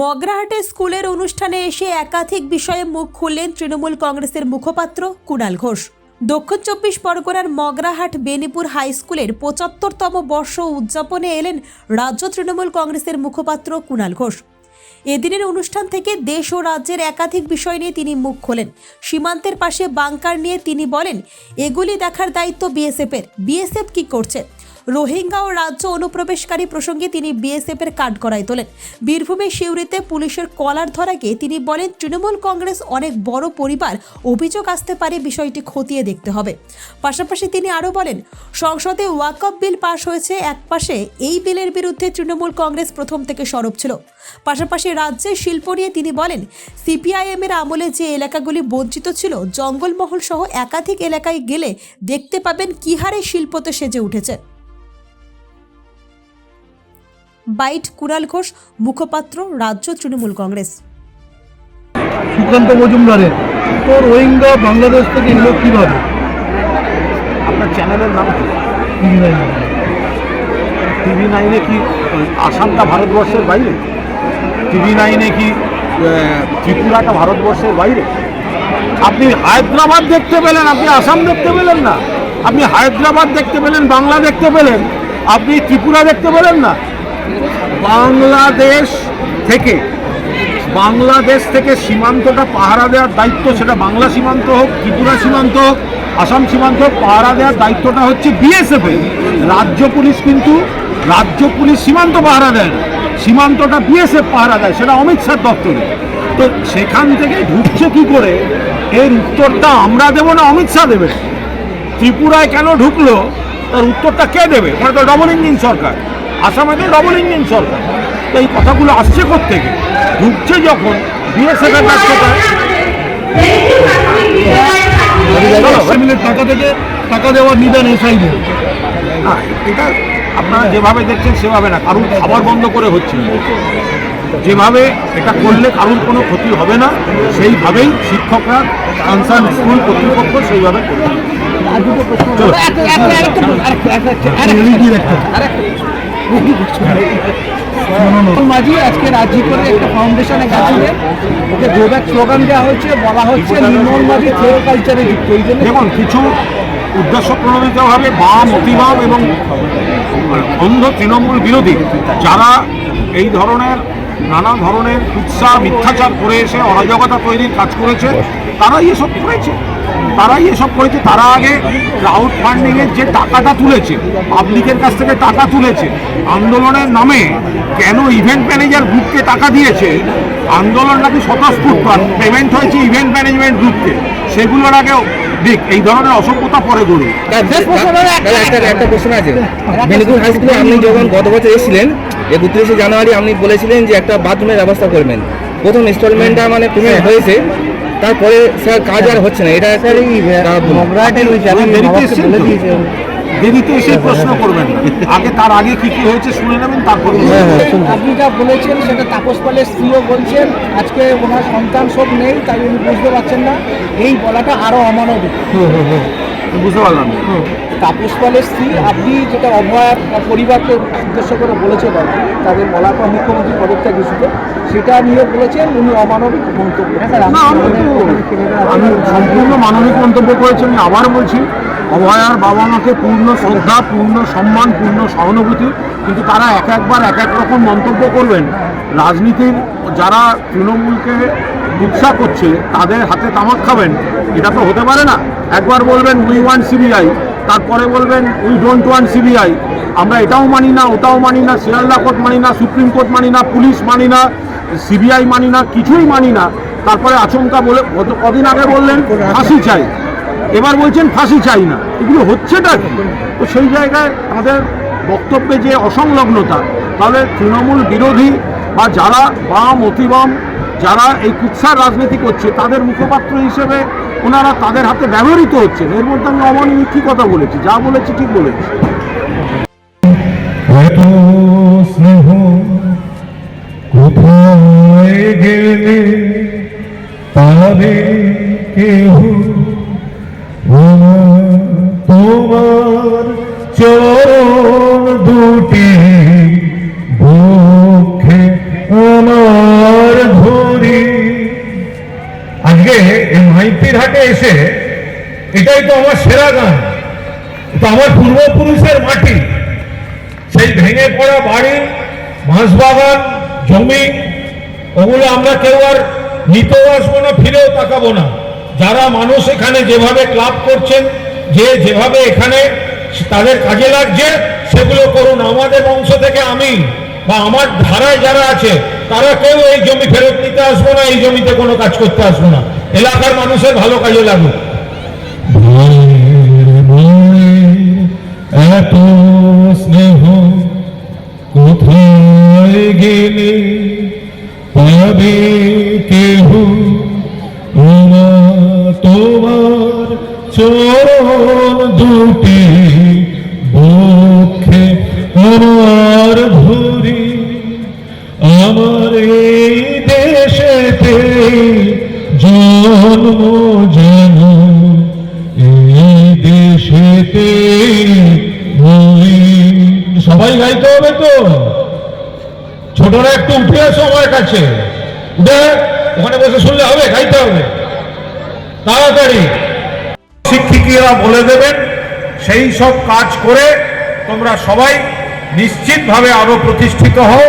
মগরাহাটে স্কুলের অনুষ্ঠানে এসে একাধিক বিষয়ে মুখ খুললেন তৃণমূল কংগ্রেসের মুখপাত্র কুণাল ঘোষ। দক্ষিণ চব্বিশ পরগনার মগরাহাট বেনিপুর হাই স্কুলের পঁচাত্তরতম বর্ষ উদযাপনে এলেন রাজ্য তৃণমূল কংগ্রেসের মুখপাত্র কুণাল ঘোষ। এদিনের অনুষ্ঠান থেকে দেশ ও রাজ্যের একাধিক বিষয় নিয়ে তিনি মুখ খোলেন। সীমান্তের পাশে বাংকার নিয়ে তিনি বলেন, এগুলি দেখার দায়িত্ব বিএসএফের। বিএসএফ কি করছে? রোহিঙ্গা ও রাজ্য অনুপ্রবেশকারী প্রসঙ্গে তিনি বিএসএফ এর কাঠ করাই তোলেন। বীরভূমের শিউরিতে পুলিশের কলার ধরাকে তিনি বলেন, তৃণমূল কংগ্রেস অনেক বড় পরিবার, অভিযোগ আসতে পারে বিষয়টি খতিয়ে দেখতে হবে। পাশাপাশি তিনি আরও বলেন, সংসদে ওয়াকআপ বিল পাশ হয়েছে, এক পাশে এই বিলের বিরুদ্ধে তৃণমূল কংগ্রেস প্রথম থেকে সরব ছিল। পাশাপাশি রাজ্যের শিল্প নিয়ে তিনি বলেন সিপিআইএম এর আমলে যে এলাকাগুলি বঞ্চিত ছিল, জঙ্গলমহল সহ একাধিক এলাকায় গেলে দেখতে পাবেন কি হারে শিল্পতে সেজে উঠেছে। বাইট কুণাল ঘোষ মুখপাত্র রাজ্য তৃণমূল কংগ্রেস। সুকান্ত মজুমদারের। তো রোহিঙ্গা বাংলাদেশ থেকে এলো কীভাবে? আপনার চ্যানেলের নাম টিভি নাইন। টিভি নাইনে কি আসামটা ভারতবর্ষের বাইরে? টিভি নাইনে কি ত্রিপুরাটা ভারতবর্ষের বাইরে? আপনি হায়দ্রাবাদ দেখতে পেলেন আপনি আসাম দেখতে পেলেন না। আপনি হায়দ্রাবাদ দেখতে পেলেন বাংলা দেখতে পেলেন। আপনি ত্রিপুরা দেখতে পেলেন না। বাংলাদেশ থেকে বাংলাদেশ থেকে সীমান্তটা পাহারা দেওয়ার দায়িত্ব সেটা বাংলা সীমান্ত হোক, ত্রিপুরা সীমান্ত হোক, আসাম সীমান্ত হোক, পাহারা দেওয়ার দায়িত্বটা হচ্ছে বিএসএফ এর। রাজ্য পুলিশ কিন্তু, রাজ্য পুলিশ সীমান্ত পাহারা দেয় না। সীমান্তটা বিএসএফ পাহারা দেয়, সেটা অমিত শাহ দপ্তরে। তো সেখান থেকে ঢুকছে কি করে? এর উত্তরটা আমরা দেবো না অমিত শাহ দেবে। ত্রিপুরায় কেন ঢুকলো? তার উত্তরটা কে দেবে? ওখানে তো ডবল ইঞ্জিন সরকার। আসামে তো ডবল ইঞ্জিন সরকার তো এই কথাগুলো আসছে থেকে ঢুকছে যখন বিএসএফ এর কাছ থেকে টাকা থেকে টাকা দেওয়ার নিদান এসআইডি না এটা আপনারা যেভাবে দেখছেন সেভাবে না কারুর খাবার বন্ধ করে হচ্ছে যেভাবে এটা করলে কারুর কোনো ক্ষতি হবে না সেইভাবেই শিক্ষকরা কনসার্ন স্কুল কর্তৃপক্ষ সেইভাবে করবে। মাঝি আজকে রাজি করে একটা ফাউন্ডেশনে গেছিলেন ওকে গ্লোব্যাক স্লোগান দেওয়া হয়েছে, বলা হচ্ছে নির্মল মাঝি থেরো কালচারে যুক্ত। এই দেখুন, কিছু উদ্দেশ্য প্রণোদিতভাবে বাম অতিবাম এবং অন্ধ তৃণমূল বিরোধী, যারা এই ধরনের, নানা ধরনের উৎসাহ মিথ্যাচার করে এসে অরাজকতা তৈরির কাজ করেছে, তারাই এসব করেছে। তারাই এসব করেছে। তারা আগে ক্রাউড ফান্ডিংয়ের যে টাকাটা তুলেছে পাবলিকের কাছ থেকে টাকা তুলেছে আন্দোলনের নামে কেন ইভেন্ট ম্যানেজার গ্রুপকে টাকা দিয়েছে? আন্দোলন নাকি স্বতঃস্ফূর্ত পেমেন্ট হয়েছে ইভেন্ট ম্যানেজমেন্ট গ্রুপকে সেগুলোর আগে দিক এই ধরনের অসভ্যতা পরে গড়ে একটা প্রশ্ন আছে। বেনিপুর হাই স্কুলে আপনি যখন গত বছর এসেছিলেন একত্রিশে জানুয়ারি আপনি বলেছিলেন যে একটা বাথরুমের ব্যবস্থা করবেন। প্রথম ইনস্টলমেন্টটা মানে পেমেন্ট হয়েছে। তারপরে স্যার কাজ আর হচ্ছে না এটা স্যার ওই আমি দেরিতে? এসে প্রশ্ন করবেন না। আগে তার আগে কি কি হয়েছে শুনে নেবেন তারপর আপনি যা বলেছেন সেটা তাপস পালের স্ত্রীও বলছেন। আজকে ওনার সন্তান সব নেই তাই উনি বুঝতে পারছেন না। এই বলাটা আরও অমানবিক। বুঝতে পারলাম। না। তাপস পালের স্ত্রী। আপনি যেটা অভয়ার পরিবারকে উদ্দেশ্য করে বলেছেন আর কি, তাদের বলার পর মুখ্যমন্ত্রী পদত্যাগ ইস্যুতে সেটা নিয়ে বলেছেন উনি অমানবিক মন্তব্য আমি আমি সম্পূর্ণ মানবিক মন্তব্য করেছি আমি আবার বলছি অভয়ার বাবা মাকে পূর্ণ শ্রদ্ধা পূর্ণ সম্মান পূর্ণ সহানুভূতি কিন্তু তারা এক একবার এক এক রকম মন্তব্য করবেন। রাজনীতির যারা তৃণমূলকে উৎসাহ করছে তাদের হাতে তামাক খাবেন এটা তো হতে পারে না। একবার বলবেন উই ওয়ান সিবিআই তারপরে বলবেন উই ডোন্ট ওয়ান সিবিআই আমরা এটাও মানি না, ওটাও মানি না, শিয়ালদা কোর্ট মানি না, সুপ্রিম কোর্ট মানি না, পুলিশ মানি না সিবিআই মানি না, কিছুই মানি না। তারপরে আচমকা বলে কদিন আগে বললেন, ফাঁসি চাই। এবার বলছেন, ফাঁসি চাই না। এগুলো হচ্ছেটা কি? তো সেই জায়গায় আমাদের বক্তব্যে যে অসংলগ্নতা, তাহলে তৃণমূল বিরোধী বা যারা বাম, অতিবাম, যারা এই কুৎসার রাজনীতি করছে, তাদের মুখপাত্র হিসেবে ওনারা তাদের হাতে ব্যবহৃত হচ্ছেন এর মধ্যে আমি অমানবিক কী কথা বলেছি, যা বলেছি ঠিক বলেছি। স্নেহ তোমার চরণ দুটি এসে, এটাই তো আমার সেরা গান। তো আমার পূর্বপুরুষের মাটি। সেই ভেঙে পড়া বাড়ি বাঁশবাগান জমি, ওগুলো আমরা কেউ আর নিতেও আসব না, ফিরেও তাকাবো না। যারা মানুষ এখানে যেভাবে ক্লাব করছেন, যে যেভাবে এখানে তাদের কাজে লাগছে, সেগুলো করুন। আমাদের বংশ থেকে আমি বা আমার ধারায় যারা আছে তারা কেউ এই জমি ফেরত নিতে আসব না, এই জমিতে কোনো কাজ করতে আসব না। এলাকার মানুষের ভালো কাজে লাগুক। এত স্নেহ কোথায় গেলে পাবে কেহ? তোমার চরণ দুটি জন্ম যেন এই দেশেতে সবাই গাইতে হবে তো? ছোটরা একটু উঠে আসো আমার কাছে। উঠে, ওখানে বসে শুনলে হবে হবে। তাড়াতাড়ি। শিক্ষিকরা বলে দেবেন, সেই সব কাজ করে তোমরা সবাই নিশ্চিতভাবে আরও প্রতিষ্ঠিত হও।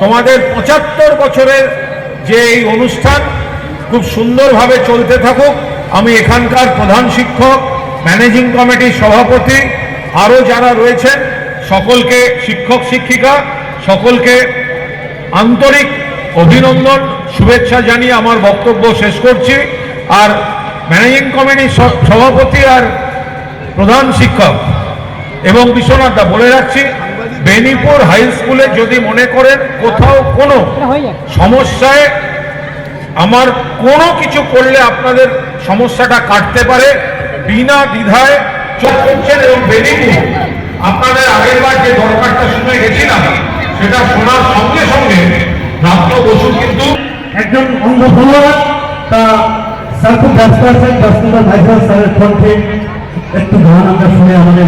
তোমাদের পঁচাত্তর বছরের যে এই অনুষ্ঠান খুব সুন্দরভাবে চলতে থাকুক, আমি এখানকার প্রধান শিক্ষক, ম্যানেজিং কমিটির সভাপতি, আরও যারা রয়েছেন, সকলকে শিক্ষক শিক্ষিকা, সকলকে আন্তরিক অভিনন্দন, শুভেচ্ছা জানিয়ে আমার বক্তব্য শেষ করছি। আর ম্যানেজিং কমিটির সভাপতি আর প্রধান শিক্ষক এবং বিশ্বনাথ বলে রাখছি বেনিপুর হাই স্কুলে যদি মনে করেন কোথাও কোনো সমস্যায় আমার কোনো কিছু করলে আপনাদের সমস্যাটা কাটতে পারে বিনা দ্বিধায় চোখ করছেন এবং বেনিপুর। আপনাদের আগের বার যে দরকারটা শুনে গেছিলাম সেটা শোনার সঙ্গে সঙ্গে রাত্র বসু কিন্তু একজন অঙ্গ ধন্যবাদ তা স্যার খুব ব্যস্ত আছেন ব্যস্ততা স্যারের কণ্ঠে একটু গান আমরা শুনে আমাদের